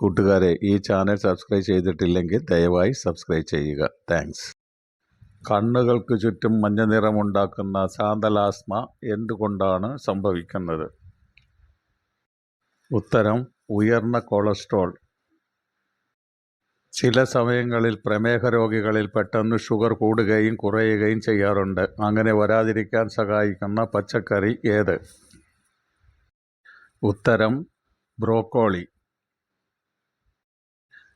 കൂട്ടുകാരെ ഈ channel subscribe ചെയ്തിട്ടില്ലെങ്കിൽ ദയവായി സബ്സ്ക്രൈബ് ചെയ്യുക. താങ്ക്സ്. കണ്ണുകൾക്ക് ചുറ്റും മഞ്ഞ നിറമുണ്ടാക്കുന്ന സാന്തലാസ്മ എന്തുകൊണ്ടാണ് സംഭവിക്കുന്നത്? ഉത്തരം ഉയർന്ന കൊളസ്ട്രോൾ. ചില സമയങ്ങളിൽ പ്രമേഹ രോഗികളിൽ പെട്ടെന്ന് ഷുഗർ കൂടുകയും കുറയുകയും ചെയ്യാറുണ്ട്. അങ്ങനെ വരാതിരിക്കാൻ സഹായിക്കുന്ന പച്ചക്കറി ഏത്? ഉത്തരം ബ്രോക്കോളി.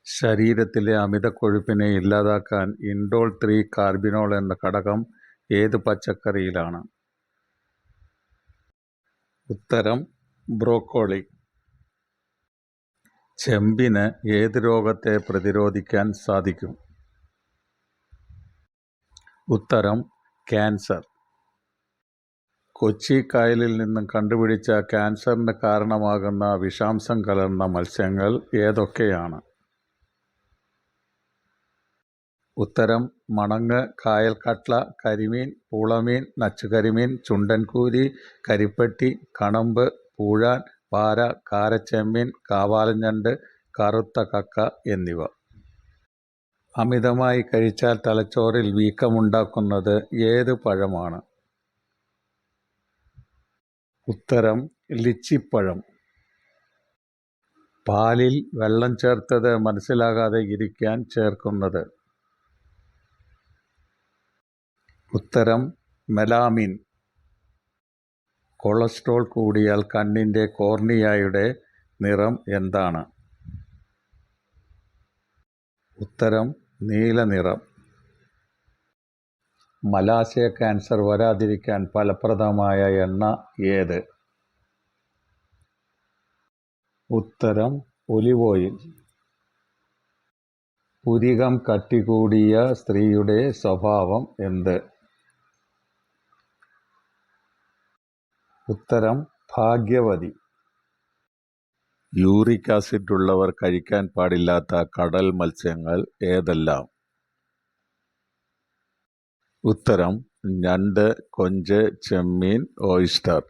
ശരീരത്തിലെ അമിത കൊഴുപ്പിനെ ഇല്ലാതാക്കാൻ ഇൻഡോൾ ത്രീ കാർബിനോൾ എന്ന ഘടകം ഏത് പച്ചക്കറിയിലാണ്? ഉത്തരം ബ്രോക്കോളി. ചെമ്പിന് ഏത് രോഗത്തെ പ്രതിരോധിക്കാൻ സാധിക്കും? ഉത്തരം ക്യാൻസർ. കൊച്ചി കായലിൽ നിന്നും കണ്ടുപിടിച്ച ക്യാൻസറിന് കാരണമാകുന്ന വിഷാംശം കലർന്ന മത്സ്യങ്ങൾ ഏതൊക്കെയാണ്? ഉത്തരം മണങ്ങ് കായൽ കട്ട്ള കരിമീൻ പൂളമീൻ നച്ചുകരിമീൻ ചുണ്ടൻകൂരി കരിപ്പട്ടി കണമ്പ് പൂഴാൻ പാര കാരച്ചെമ്മീൻ കാവാലഞ്ഞണ്ട് കറുത്ത കക്ക എന്നിവ. അമിതമായി കഴിച്ചാൽ തലച്ചോറിൽ വീക്കമുണ്ടാക്കുന്നത് ഏത് പഴമാണ്? ഉത്തരം ലിച്ചിപ്പഴം. പാലിൽ വെള്ളം ചേർത്തത് മനസ്സിലാകാതെ ഇരിക്കാൻ ചേർക്കുന്നത് ഉത്തരം മെലാമിൻ. കൊളസ്ട്രോൾ കൂടിയാൽ കണ്ണിന്റെ കോർണിയയുടെ നിറം എന്താണ്? ഉത്തരം നീല നിറം. മലാശയ ക്യാൻസർ വരാതിരിക്കാൻ ഫലപ്രദമായ എണ്ണ ഏത്? ഉത്തരം ഒലിവ് ഓയിൽ. പുരികം കട്ടികൂടിയ സ്ത്രീയുടെ സ്വഭാവം എന്ത്? ഉത്തരം ഭാഗ്യവതി. യൂറിക് ആസിഡ് ഉള്ളവർ കഴിക്കാൻ പാടില്ലാത്ത കടൽ മത്സ്യങ്ങൾ ഏതെല്ലാം? ഉത്തരം ഞണ്ട് കൊഞ്ച് ചെമ്മീൻ ഓയിസ്റ്റർ.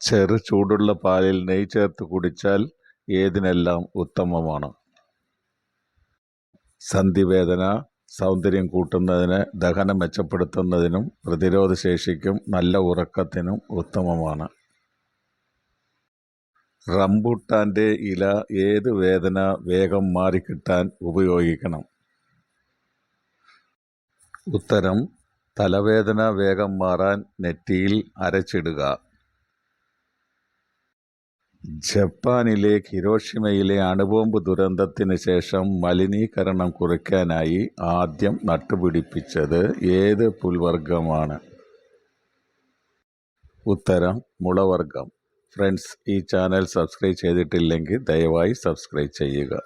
ചെറു ചൂടുള്ള പാലിൽ നെയ് ചേർത്ത് കുടിച്ചാൽ ഏതിനെല്ലാം ഉത്തമമാണ്? സന്ധിവേദന സൗന്ദര്യം കൂട്ടുന്നതിന് ദഹനം മെച്ചപ്പെടുത്തുന്നതിനും പ്രതിരോധശേഷിക്കും നല്ല ഉറക്കത്തിനും ഉത്തമമാണ്. റംബൂട്ടാന്റെ ഇല ഏത് വേദന വേഗം മാറിക്കിട്ടാൻ ഉപയോഗിക്കണം? ഉത്തരം തലവേദന വേഗം മാറാൻ നെറ്റിയിൽ അരച്ചിടുക. ജപ്പാനിലെ ഹിരോഷിമയിലെ അണുബോംബ് ദുരന്തത്തിന് ശേഷം മലിനീകരണം കുറയ്ക്കാനായി ആദ്യം നട്ടുപിടിപ്പിച്ചത് ഏത് പുൽവർഗമാണ് ഉത്തരം മുളവർഗം ഫ്രണ്ട്സ് ഈ ചാനൽ സബ്സ്ക്രൈബ് ചെയ്തിട്ടില്ലെങ്കിൽ ദയവായി സബ്സ്ക്രൈബ് ചെയ്യുക.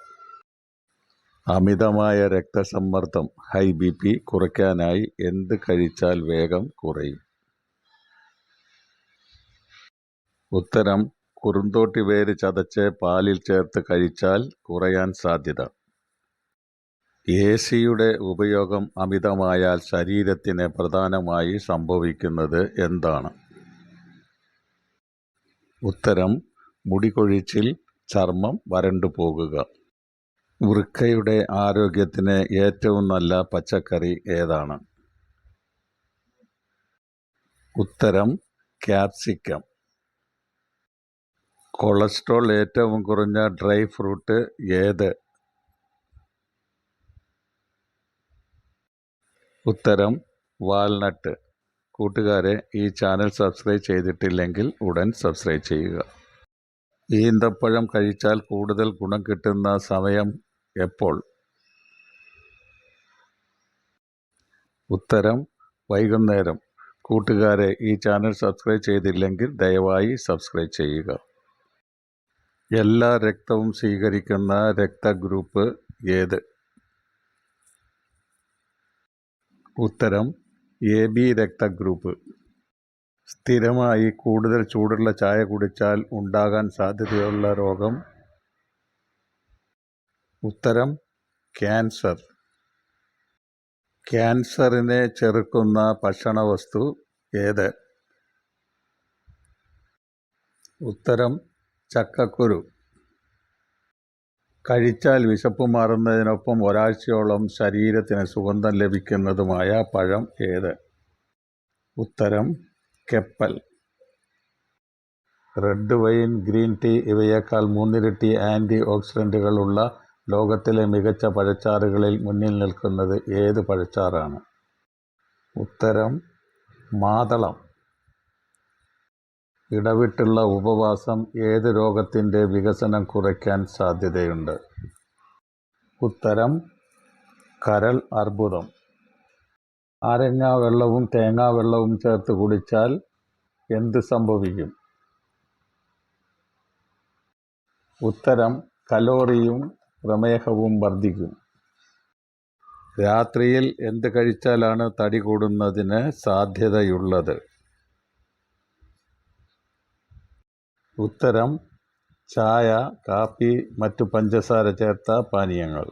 അമിതമായ രക്തസമ്മർദ്ദം ഹൈ ബി പി കുറയ്ക്കാനായി എന്ത് കഴിച്ചാൽ വേഗം കുറയും? ഉത്തരം കുറുന്തോട്ടി വേര് ചതച്ച് പാലിൽ ചേർത്ത് കഴിച്ചാൽ കുറയാൻ സാധ്യത. എ സിയുടെ ഉപയോഗം അമിതമായാൽ ശരീരത്തിന് പ്രധാനമായി സംഭവിക്കുന്നത് എന്താണ്? ഉത്തരം മുടികൊഴിച്ചിൽ ചർമ്മം വരണ്ടു പോകുക. വൃക്കയുടെ ആരോഗ്യത്തിന് ഏറ്റവും നല്ല പച്ചക്കറി ഏതാണ്? ഉത്തരം ക്യാപ്സിക്കം. കൊളസ്ട്രോൾ ഏറ്റവും കുറഞ്ഞ ഡ്രൈ ഫ്രൂട്ട് ഏത്? ഉത്തരം വാൽനട്ട്. കൂട്ടുകാരെ ഈ ചാനൽ സബ്സ്ക്രൈബ് ചെയ്തിട്ടില്ലെങ്കിൽ ഉടൻ സബ്സ്ക്രൈബ് ചെയ്യുക. ഈന്തപ്പഴം കഴിച്ചാൽ കൂടുതൽ ഗുണം കിട്ടുന്ന സമയം എപ്പോൾ? ഉത്തരം വൈകുന്നേരം. കൂട്ടുകാരെ ഈ ചാനൽ സബ്സ്ക്രൈബ് ചെയ്തില്ലെങ്കിൽ ദയവായി സബ്സ്ക്രൈബ് ചെയ്യുക. എല്ലാ രക്തവും സ്വീകരിക്കുന്ന രക്തഗ്രൂപ്പ് ഏത്? ഉത്തരം എ ബി രക്തഗ്രൂപ്പ്. സ്ഥിരമായി കൂടുതൽ ചൂടുള്ള ചായ കുടിച്ചാൽ ഉണ്ടാകാൻ സാധ്യതയുള്ള രോഗം? ഉത്തരം ക്യാൻസർ. ക്യാൻസറിനെ ചെറുക്കുന്ന ഭക്ഷണവസ്തു ഏത്? ഉത്തരം ചക്കക്കുരു. കഴിച്ചാൽ വിശപ്പ് മാറുന്നതിനൊപ്പം ഒരാഴ്ചയോളം ശരീരത്തിന് സുഗന്ധം ലഭിക്കുന്നതുമായ പഴം ഏത്? ഉത്തരം kepel. Red wine green tea ഇവയേക്കാൾ മൂന്നിരട്ടി ആന്റി ഓക്സിഡന്റുകളുള്ള ലോകത്തിലെ മികച്ച പഴച്ചാറുകളിൽ മുന്നിൽ നിൽക്കുന്നത് ഏത് പഴച്ചാറാണ്? ഉത്തരം മാതളം. ഇടവിട്ടുള്ള ഉപവാസം ഏത് രോഗത്തിന്റെ വികസനം കുറയ്ക്കാൻ സാധ്യതയുണ്ട്? ഉത്തരം കരൾ അർബുദം. ആരങ്ങാ വെള്ളവും തേങ്ങാ വെള്ളവും ചേർത്ത് കുടിച്ചാൽ എന്ത് സംഭവിക്കും? ഉത്തരം കലോറിയും പ്രമേഹവും വർദ്ധിക്കും. രാത്രിയിൽ എന്ത് കഴിച്ചാലാണ് തടി കൂടുന്നതിന് സാധ്യതയുള്ളത്? ഉത്തരം ചായ കാപ്പി മറ്റു പഞ്ചസാര ചേർത്ത പാനീയങ്ങൾ.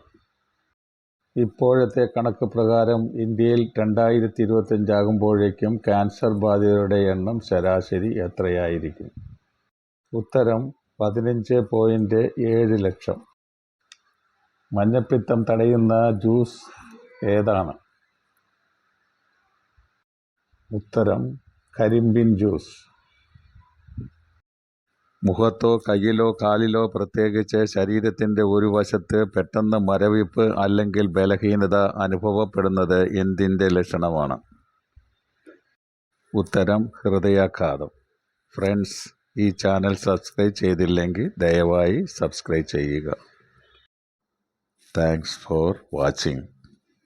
ഇപ്പോഴത്തെ കണക്ക് പ്രകാരം ഇന്ത്യയിൽ രണ്ടായിരത്തി ഇരുപത്തഞ്ചാകുമ്പോഴേക്കും ക്യാൻസർ ബാധിതരുടെ എണ്ണം ശരാശരി എത്രയായിരിക്കും? ഉത്തരം പതിനഞ്ച് പോയിന്റ് ഏഴ് ലക്ഷം. മഞ്ഞപ്പിത്തം തടയുന്ന ജ്യൂസ് ഏതാണ്? ഉത്തരം കരിമ്പിൻ ജ്യൂസ്. മുഖത്തോ കയ്യിലോ കാലിലോ പ്രത്യേകിച്ച് ശരീരത്തിന്റെ ഒരു വശത്ത് പെട്ടെന്ന് മരവിപ്പ് അല്ലെങ്കിൽ ബലഹീനത അനുഭവപ്പെടുന്നത് എന്തിന്റെ ലക്ഷണമാണ്? ഉത്തരം ഹൃദയാഘാതം. ഫ്രണ്ട്സ് ഈ ചാനൽ സബ്സ്ക്രൈബ് ചെയ്തില്ലെങ്കിൽ ദയവായി സബ്സ്ക്രൈബ് ചെയ്യുക. Thanks for watching.